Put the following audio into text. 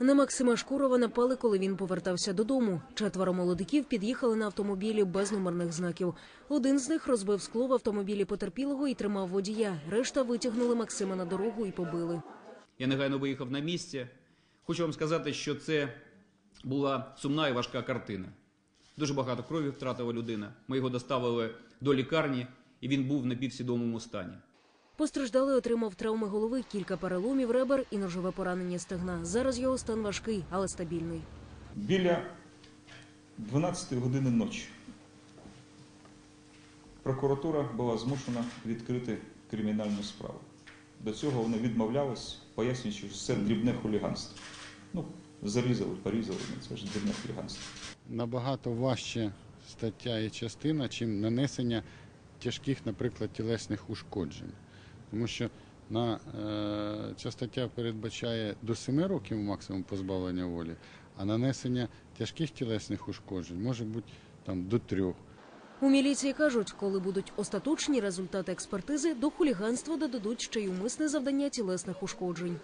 На Максима Шкурова напали, коли він повертався додому. Четверо молодиків під'їхали на автомобілі без номерних знаків. Один з них розбив скло в автомобілі потерпілого і тримав водія. Решта витягнули Максима на дорогу і побили. Я негайно виїхав на місце. Хочу вам сказати, що це була сумна і важка картина. Дуже багато крові втратила людина. Ми його доставили до лікарні, і він був в напівсвідомому стані. Постраждалий отримав травми голови, кілька переломів ребер і ножове поранення стегна. Зараз його стан важкий, але стабільний. Біля 12 години ночі прокуратура була змушена відкрити кримінальну справу. До цього вони відмовлялись, пояснюючи, що це дрібне хуліганство. Ну, зарізали, порізали, ну, це ж дрібне хуліганство. набагато важче стаття і частина, чим нанесення тяжких, наприклад, тілесних ушкоджень. Тому що на, е, ця стаття передбачає до 7 років максимум позбавлення волі, а нанесення тяжких тілесних ушкоджень може бути там, до трьох. У міліції кажуть, коли будуть остаточні результати експертизи, до хуліганства додадуть ще й умисне завдання тілесних ушкоджень.